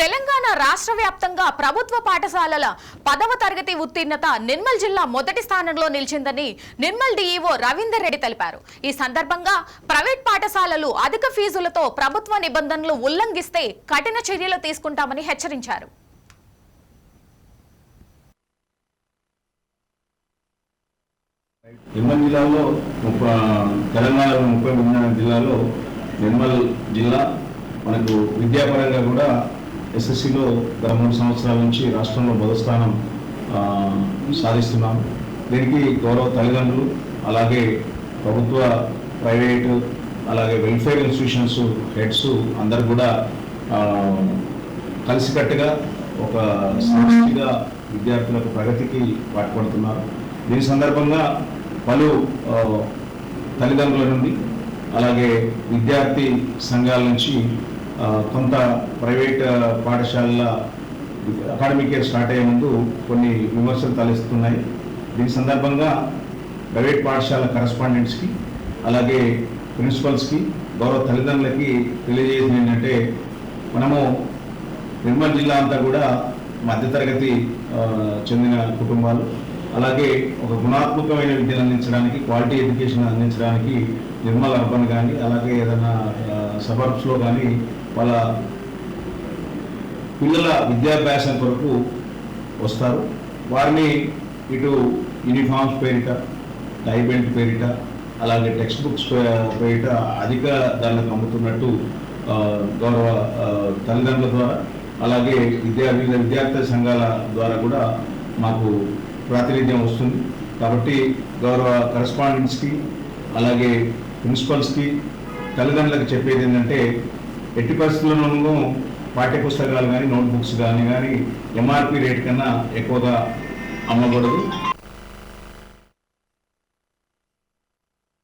తెలంగాణ రాష్ట్ర వ్యాప్తంగా ప్రభుత్వ పాఠశాలల పదవ తరగతి ఉత్తీర్ణత నిర్మల్ జిల్లా మొదటి స్థానంలో నిలిచిందని నిర్మల్ డీఈఓ రవీందర్ రెడ్డి తెలిపారు. ఈ సందర్భంగా ప్రైవేట్ పాఠశాలలు అధిక ఫీజులతో ప్రభుత్వ నిబంధనలు ఉల్లంఘిస్తే కఠిన చర్యలు తీసుకుంటామని హెచ్చరించారు. నిర్మల్ జిల్లాలో తెలంగాణలో ముప్పై జిల్లాలో నిర్మల్ జిల్లా మనకు విద్యాపరంగా కూడా ఎస్ఎస్సిలో గత మూడు సంవత్సరాల నుంచి రాష్ట్రంలో మొదటి స్థానం సాధిస్తున్నాం. దీనికి గౌరవ తల్లిదండ్రులు అలాగే ప్రభుత్వ ప్రైవేటు అలాగే వెల్ఫేర్ ఇన్స్టిట్యూషన్స్ హెడ్స్ అందరు కూడా కలిసికట్టుగా ఒక సమస్యగా విద్యార్థులకు ప్రగతికి పాటుపడుతున్నారు. దీని సందర్భంగా పలు తల్లిదండ్రుల నుండి అలాగే విద్యార్థి సంఘాల నుంచి కొంత ప్రైవేట్ పాఠశాలల అకాడమిక్ ఇయర్ స్టార్ట్ అయ్యే ముందు కొన్ని విమర్శలు తలెస్తున్నాయి దీని సందర్భంగా ప్రైవేట్ పాఠశాల కరస్పాండెంట్స్కి అలాగే ప్రిన్సిపల్స్కి గౌరవ తల్లిదండ్రులకి తెలియజేసింది ఏంటంటే మనము నిర్మల్ జిల్లా అంతా కూడా మధ్యతరగతి చెందిన కుటుంబాలు. అలాగే ఒక గుణాత్మకమైన విద్యను అందించడానికి క్వాలిటీ ఎడ్యుకేషన్ అందించడానికి నిర్మల్ అర్బన్ కానీ అలాగే ఏదైనా సబర్బ్స్లో కానీ వాళ్ళ పిల్లల విద్యాభ్యాసం కొరకు వస్తారు. వారిని ఇటు యూనిఫామ్స్ పేరిట టై పేరిట అలాగే టెక్స్ట్ బుక్స్ పేరిట అధిక ధరలకు అమ్ముతున్నట్టు గౌరవ తల్లిదండ్రుల ద్వారా అలాగే విద్యా వివిధ విద్యార్థి సంఘాల ద్వారా కూడా మాకు ప్రాతినిధ్యం వస్తుంది. కాబట్టి గౌరవ కరస్పాండెంట్స్కి అలాగే ప్రిన్సిపల్స్కి తల్లిదండ్రులకు చెప్పేది ఏంటంటే ఎట్టి పరిస్థితుల్లోనూ పాఠ్య పుస్తకాలు కానీ నోట్బుక్స్ కానీ కానీ ఎంఆర్పి రేట్ కన్నా ఎక్కువగా అమ్మకూడదు.